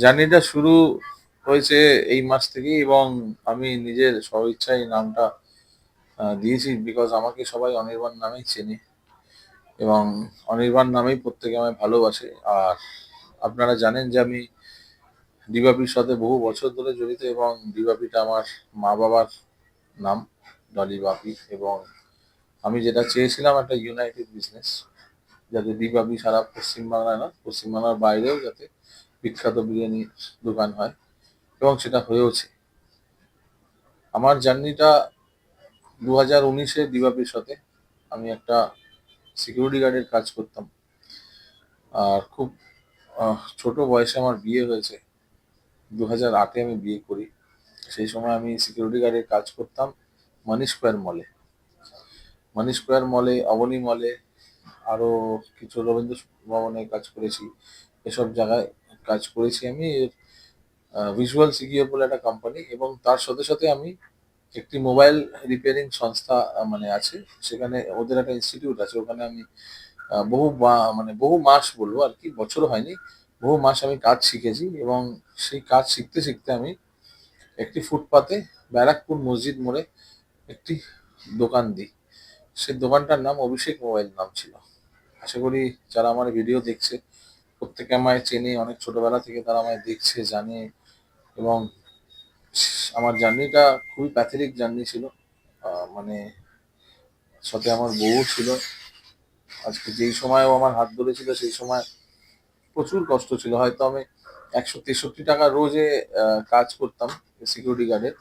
জার্নিটা শুরু হয়েছে এই মাস থেকেই এবং আমি নিজের স্বইচ্ছায় নামটা দিয়েছি বিকজ আমাকে সবাই অনির্বাণ নামেই চেনে এবং অনির্বাণ নামেই প্রত্যেকে আমায় ভালোবাসে। আর আপনারা জানেন যে আমি দিবাপির সাথে বহু বছর ধরে জড়িত এবং দিবাপিটা আমার মা বাবার নাম, ডলি বাপি এবং আমি যেটা চেয়েছিলাম একটা ইউনাইটেড বিজনেস যাতে দিবাপি সারা পশ্চিমবাংলায় না পশ্চিমবাংলার বাইরেও যাতে বিখ্যাত বিরিয়ানির দোকান হয় এবং সেটা হয়েওছে। আমার জার্নিটা দু হাজার উনিশে দিবাপির সাথে আমি একটা সিকিউরিটি গার্ডের কাজ করতাম। আর খুব ছোট বয়সে আমার বিয়ে হয়েছে। দু হাজার আটে আমি বিয়ে করি। সেই সময় আমি সিকিউরিটি গার্ডের কাজ করতাম মানি স্কোয়ার মলে মানি স্কোয়ার মলে অবনী মলে আরও কিছু রবীন্দ্র ভবনে কাজ করেছি। এসব জায়গায় কাজ করেছি আমি ভিজুয়াল সিকিউর বলে একটা কোম্পানি এবং তার সাথে সাথে আমি একটি মোবাইল রিপেয়ারিং সংস্থা মানে আছে। সেখানে ওদের একটা ইনস্টিটিউট আছে। ওখানে আমি বহু মানে বহু মাস বলব আর কি বছর হয়নি, বহু মাস আমি কাজ শিখেছি এবং সেই কাজ শিখতে শিখতে আমি একটি ফুটপাতে ব্যারাকপুর মসজিদ মোড়ে একটি দোকান দিই। সেই দোকানটার নাম অভিষেক মোবাইল নাম ছিল। আশা করি যারা আমার ভিডিও দেখছে প্রত্যেকে আমায় চেনে, অনেক ছোটবেলা থেকে তারা আমায় দেখছে, জানে এবং আমার জার্নিটা খুবই প্যাথেটিক জার্নি ছিল। মানে সাথে আমার বউ ছিল। আজকে যেই সময়ও আমার হাত ধরেছিল, সেই সময় প্রচুর কষ্ট ছিল। হয়তো আমি একশো তেষট্টি টাকা রোজে কাজ করতাম সিকিউরিটি গার্ডের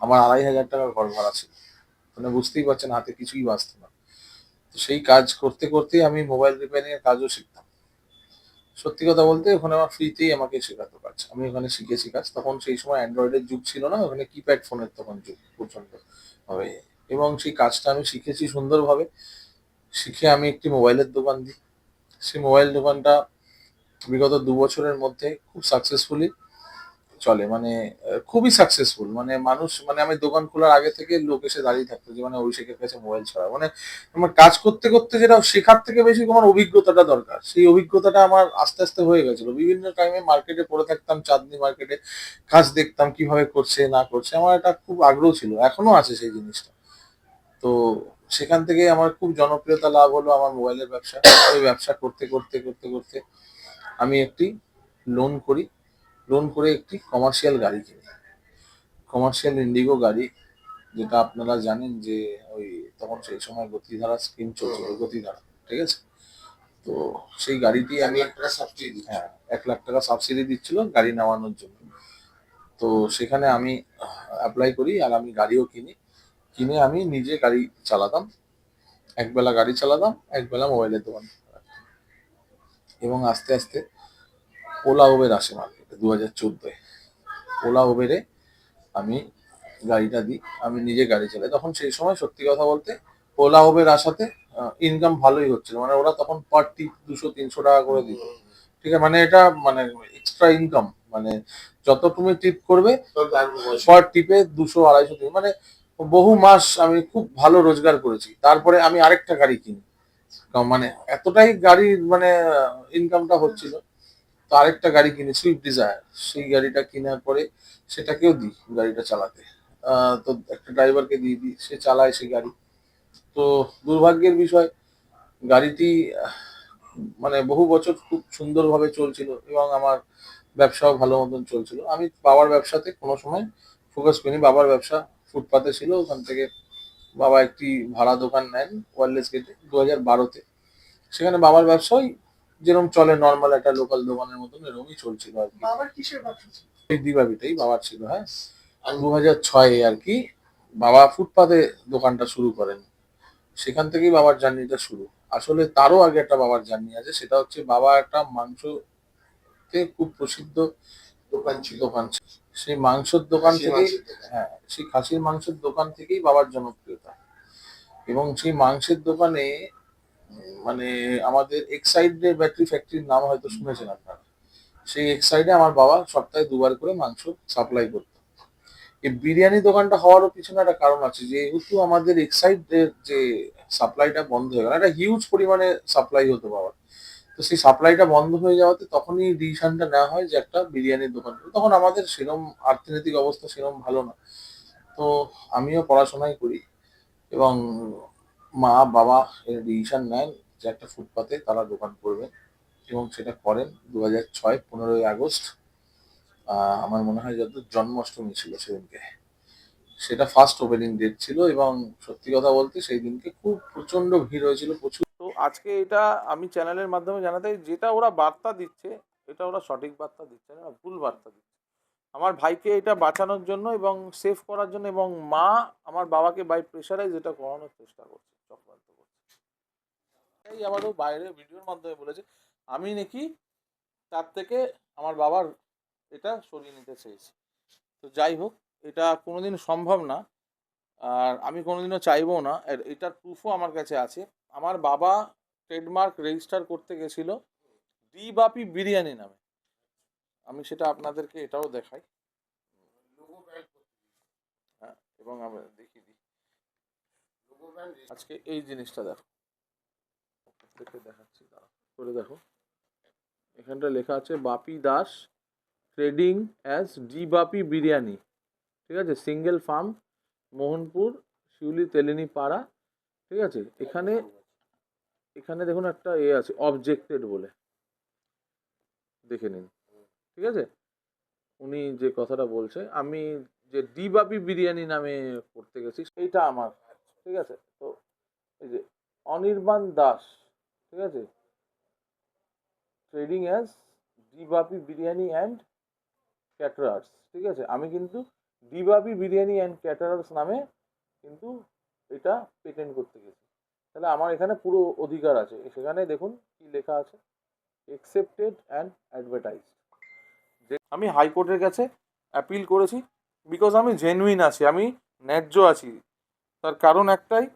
আমার আড়াই হাজার টাকা ঘর ভাড়া ছিল। মানে বুঝতেই পারছেন, হাতে কিছুই বাঁচতো না। তো সেই কাজ করতে করতেই আমি মোবাইল রিপেয়ারিং এর কাজও শিখতাম। সত্যি কথা বলতে ওখানে আমার ফ্রিতেই আমাকে শেখাতো কাজ। আমি ওখানে শিখেছি কাজ। তখন সেই সময় অ্যান্ড্রয়েডের যুগ ছিল না, ওখানে কিপ্যাড ফোনের তখন যুগ প্রচণ্ড। হবে এবং সেই কাজটা আমি শিখেছি সুন্দরভাবে। শিখে আমি একটি মোবাইলের দোকান দিই। সেই মোবাইল দোকানটা বিগত দু বছরের মধ্যে খুব সাকসেসফুলি চলে মানে খুবই সাকসেসফুল মানে মানুষ মানে আমি দোকান খোলার আগে থেকে লোক এসে দাঁড়িয়ে থাকতো যে মানে অভিষেকের কাছে মোবাইল ছাড়া। মানে আমার কাজ করতে করতে যেটা শেখার থেকে বেশি আমার অভিজ্ঞতাটা দরকার। সেই অভিজ্ঞতাটা আমার আস্তে আস্তে হয়ে গেছিল। বিভিন্ন টাইমে মার্কেটে পড়ে থাকতাম, চাঁদনি মার্কেটে কাজ দেখতাম, কীভাবে করছে, না করছে। আমার এটা খুব আগ্রহ ছিল, এখনও আছে সেই জিনিসটা। তো, সেখান থেকে আমার খুব জনপ্রিয়তা লাভ হলো আমার মোবাইলের ব্যবসা। ওই ব্যবসা করতে করতে করতে করতে আমি একটি লোন করি। লোন করে একটি কমার্শিয়াল গাড়ি কিনি কমার্শিয়াল ইন্ডিগো গাড়ি যেটা আপনারা জানেন যে ওই তখন সেই সময় গতিধারা স্কিম চলছিল গতিধারা ঠিক আছে? তো সেই গাড়িটি আমি একটা সাবসিডি হ্যাঁ এক লাখ টাকা সাবসিডি দিচ্ছিল গাড়ি নেওয়ানোর জন্য। তো সেখানে আমি অ্যাপ্লাই করি আর আমি গাড়িও কিনি। কিনে আমি নিজে গাড়ি চালাতাম। একবেলা গাড়ি চালাতাম একবেলা মোবাইলের দোকান এবং আস্তে আস্তে ওলা উবের আসে মার্কেটে দু হাজার চোদ্দোয়। ওলা উবেরে আমি গাড়িটা দিই আমি নিজে গাড়ি চালাই। তখন সেই সময় সত্যি কথা বলতে ওলা উবের আসাতে ইনকাম ভালোই হচ্ছিল। মানে ওরা তখন পার টিপ দুশো তিনশো টাকা করে দিত। ঠিক আছে? মানে এটা মানে এক্সট্রা ইনকাম মানে যত তুমি টিপ করবে পার টিপে দুশো আড়াইশো তিন মানে বহু মাস আমি খুব ভালো রোজগার করেছি। তারপরে আমি আরেকটা গাড়ি কিনি। মানে এতটাই গাড়ির মানে ইনকামটা হচ্ছিল। আরেকটা গাড়ি কিনি সুইফট ডিজায়ার সেই গাড়িটা কেনার পরে সেটাকেও দিই গাড়িটা চালাতে। তো একটা ড্রাইভারকে দিয়ে দিই, সে চালায় সেই গাড়ি। তো দুর্ভাগ্যের বিষয়, গাড়িটি মানে বহু বছর খুব সুন্দরভাবে চলছিল এবং আমার ব্যবসাও ভালো মতন চলছিল। আমি বাবার ব্যবসাতে কোনো সময় ফোকাস করিনি। বাবার ব্যবসা ফুটপাতে ছিল, ওখান থেকে বাবা একটি ভাড়া দোকান নেন ওয়ারলেস গেটে দু হাজার বারোতে। সেখানে বাবার ব্যবসাই যেরকম চলে নর্মাল একটা লোকাল দোকানের মতন এরকমই চলছিল আর কি। বাবার কিসের ব্যবসা ছিল? এই দিবাবিটাই বাবার ছিল হ্যাঁ। দু হাজার ছয়ে আর কি বাবা ফুটপাতে দোকানটা শুরু করেন। সেখান থেকেই বাবার জার্নিটা শুরু। আসলে তারও আগে একটা বাবার জার্নি আছে সেটা হচ্ছে বাবা একটা মাংসতে খুব প্রসিদ্ধ দোকান ছিল দোকান সেই মাংসের দোকান থেকেই হ্যাঁ সেই খাসির মাংসের দোকান থেকেই বাবার জনপ্রিয়তা। এবং সেই মাংসের দোকানে মানে আমাদের এক্সাইডের ব্যাটারি ফ্যাক্টরির নাম হয়তো শুনেছেন আপনারা। সেই এক্সাইডে আমার বাবা সপ্তাহে দুবার করে মাংস সাপ্লাই করতো। এই বিরিয়ানি দোকানটা হওয়ারও পিছনে একটা কারণ আছে, যেহেতু আমাদের এক্সাইডের যে সাপ্লাইটা বন্ধ হয়ে গেল, একটা হিউজ পরিমাণে সাপ্লাই হতো বাবার। তো সেই সাপ্লাইটা বন্ধ হয়ে যাওয়াতে তখনই ডিসিশনটা নেওয়া হয় যে একটা বিরিয়ানির দোকান তখন আমাদের সেরম অর্থনৈতিক অবস্থা সেরম ভালো না। তো আমিও পড়াশোনাই করি এবং মা, বাবা এর ডিসিশন নেন যে একটা ফুটপাতে তারা দোকান করবেন এবং সেটা করেন দু হাজার ছয়, পনেরোই আগস্ট। আমার মনে হয় যত জন্মাষ্টমী ছিল সেদিনকে। সেটা ফার্স্ট ওপেনিং ডেট ছিল এবং সত্যি কথা বলতে সেই দিনকে খুব প্রচণ্ড ভিড় হয়েছিল, প্রচুর। তো আজকে এটা আমি চ্যানেলের মাধ্যমে জানাতে যেটা ওরা বার্তা দিচ্ছে, এটা ওরা সঠিক বার্তা দিচ্ছে না ভুল বার্তা দিচ্ছে। আমার ভাইকে এটা বাঁচানোর জন্য এবং সেভ করার জন্য এবং মা আমার বাবাকে বাই প্রেশারাইজ এটা করানোর চেষ্টা করছে। চক্রান্ত করছে। এই আমারও বাইরে ভিডিওর মাধ্যমে বলেছে, আমি নাকি তার থেকে আমার বাবার এটা সরিয়ে নিতে চেয়েছি। তো যাই হোক, এটা কোনোদিন সম্ভব না। আর আমি কোনোদিনও চাইব না। এটার প্রুফও আমার কাছে আছে। আমার বাবা ট্রেডমার্ক রেজিস্টার করতে গেছিল ডি বাপি বিরিয়ানি নামে। আমি সেটা আপনাদেরকে এটাও দেখাই। হ্যাঁ এবং আমি দেখিয়ে দিই লোগো ব্র্যান্ড আজকে এই জিনিসটা দেখো। দেখে দেখাচ্ছি করে দেখো। এখানটা লেখা আছে, Bapi Das trading as D Bapi biryani. ঠিক আছে? সিঙ্গেল ফার্ম, মোহনপুর, শিউলি তেলিনি পাড়া ঠিক আছে? এখানে এখানে দেখুন একটা এ আছে অবজেক্টেড বলে। দেখে নিন। ঠিক আছে? উনি যে কথাটা বলছে, আমি যে ডি বাপি বিরিয়ানি নামে করতে গেছি, এইটা আমার ঠিক আছে? তো এই যে অনির্বাণ দাস, ঠিক আছে? Trading as D Bapi biryani and caterers ঠিক আছে? আমি কিন্তু ডিবাপি বিরিয়ানি অ্যান্ড ক্যাটারার্স নামে কিন্তু এটা পেটেন্ট করতে গেছি। তাহলে আমার এখানে পুরো অধিকার আছে। সেখানে দেখুন কি লেখা আছে। একসেপ্টেড অ্যান্ড অ্যাডভার্টাইজড যে আমি হাইকোর্টের কাছে অ্যাপিল করেছি। বিকজ আমি জেনুইন আছি, আমি ন্যায্য আছি। তার কারণ একটাই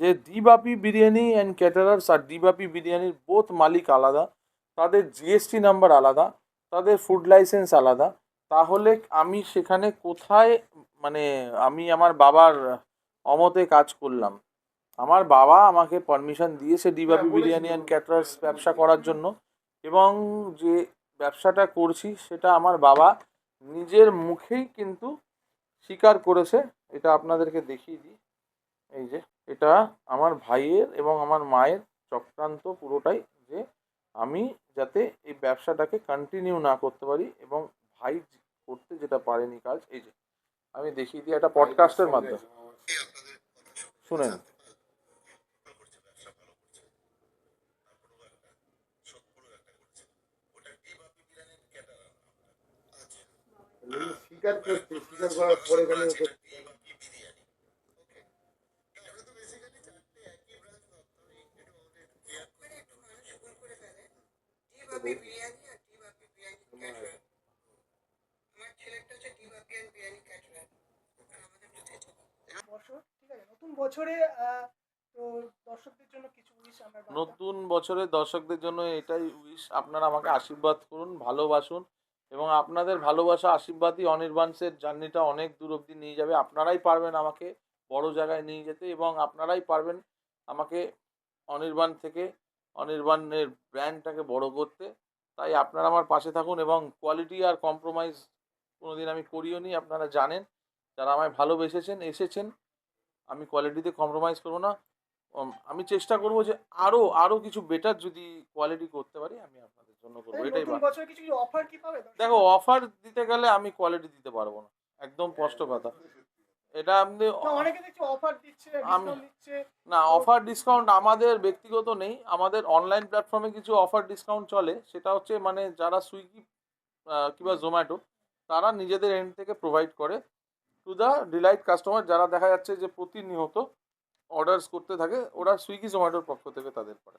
যে ডিবাপি বিরিয়ানি অ্যান্ড ক্যাটারার্স আর ডিবাপি বিরিয়ানির বোথ মালিক আলাদা তাদের জিএসটি নাম্বার আলাদা তাদের ফুড লাইসেন্স আলাদা। তাহলে আমি সেখানে কোথায় মানে আমি আমার বাবার অমতে কাজ করলাম। আমার বাবা আমাকে পারমিশন দিয়েছে ডিবাপি বলেছিল। বিরিয়ানি অ্যান্ড ক্যাটারার্স ব্যবসা করার জন্য এবং যে ব্যবসাটা করছি সেটা আমার বাবা নিজের মুখেই কিন্তু স্বীকার করেছে। এটা আপনাদেরকে দেখিয়ে দিই। এই যে এটা আমার ভাইয়ের এবং আমার মায়ের চক্রান্ত পুরোটাই যে আমি যাতে এই ব্যবসাটাকে কন্টিনিউ না করতে পারি এবং ভাই করতে যেটা পারেনি কাজ এই যে আমি দেখিয়ে দিই একটা পডকাস্টের মাধ্যমে। শুনেন। স্বীকার করছে স্বীকার করার পরে এখানে ওকে ডিবাপি বিরিয়ানি আর ডিবাপি বিরিয়ানি ক্যাটারার আমার ছেলেটা হচ্ছে ডিবাপি আর বিরিয়ানি ক্যাটারার আর আমাদের মধ্যে এটা বছর ঠিক আছে নতুন বছরে দর্শকদের জন্য নতুন বছরের দর্শকদের জন্য এটাই উইশ আপনারা আমাকে আশীর্বাদ করুন, ভালোবাসুন এবং আপনাদের ভালোবাসা, আশীর্বাদই অনির্বাণসের জার্নিটা অনেক দূর অবধি নিয়ে যাবে। আপনারাই পারবেন আমাকে বড় জায়গায় নিয়ে যেতে এবং আপনারাই পারবেন আমাকে অনির্বাণ থেকে, অনির্বাণের ব্র্যান্ডটাকে বড় করতে। তাই আপনারা আমার পাশে থাকুন এবং কোয়ালিটি আর কম্প্রোমাইজ কোনোদিন আমি করিও নি, আপনারা জানেন। যারা আমায় ভালোবেসেছেন, এসেছেন আমি কোয়ালিটিতে কম্প্রোমাইজ করব না। আমি চেষ্টা করব যে আরও আরও কিছু বেটার যদি কোয়ালিটি করতে পারি আমি আপনাদের জন্য করব। এটাই অফার কি পাবে দেখো অফার দিতে গেলে আমি কোয়ালিটি দিতে পারব না। একদম স্পষ্ট কথা। এটা আপনি অনেকে দেখছি অফার দিচ্ছে দিচ্ছে। না অফার ডিসকাউন্ট আমাদের ব্যক্তিগত নেই। আমাদের অনলাইন প্ল্যাটফর্মে কিছু অফার ডিসকাউন্ট চলে। সেটা হচ্ছে মানে যারা সুইগি কিংবা জোম্যাটো তারা নিজেদের এন্ড থেকে প্রোভাইড করে। টু দ্য ডিলাইট কাস্টমার যারা দেখা যাচ্ছে যে প্রতিনিয়ত অর্ডারস করতে থাকে, ওরা সুইগি জোম্যাটোর পক্ষ থেকে তাদের করে।